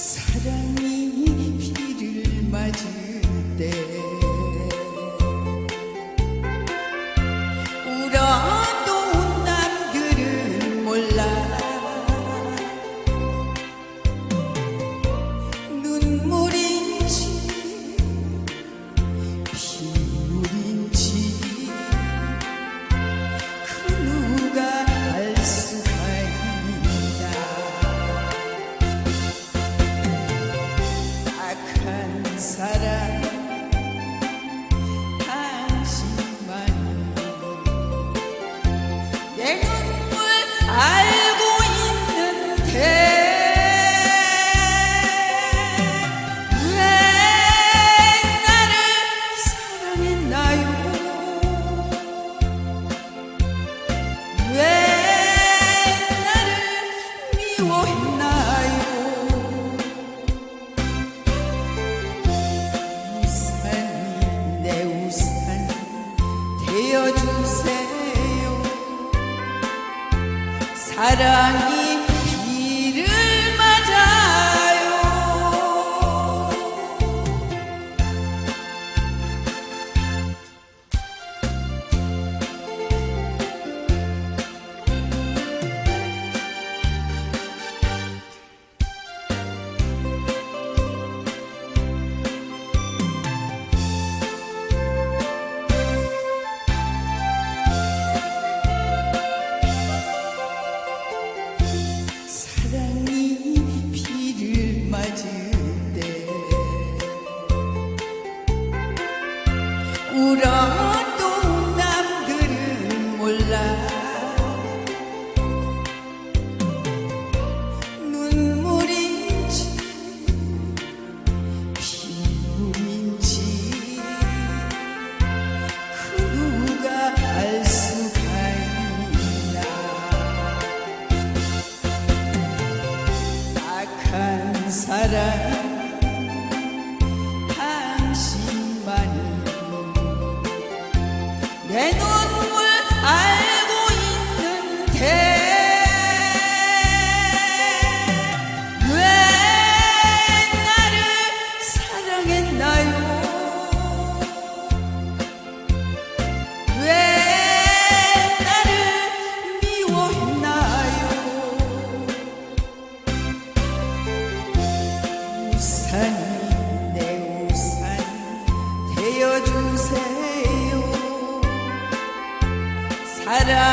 사랑이 피를 맞을 때 되어주세요. 사랑이 울어도 남들은 몰라. 눈물인지 빗물인지 그 누가 알 수가 있나. 악한 사랑 대눈물 알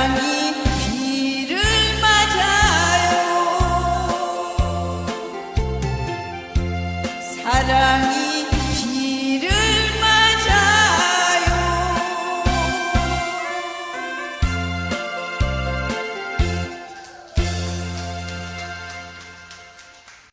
사랑이 비를 맞아요.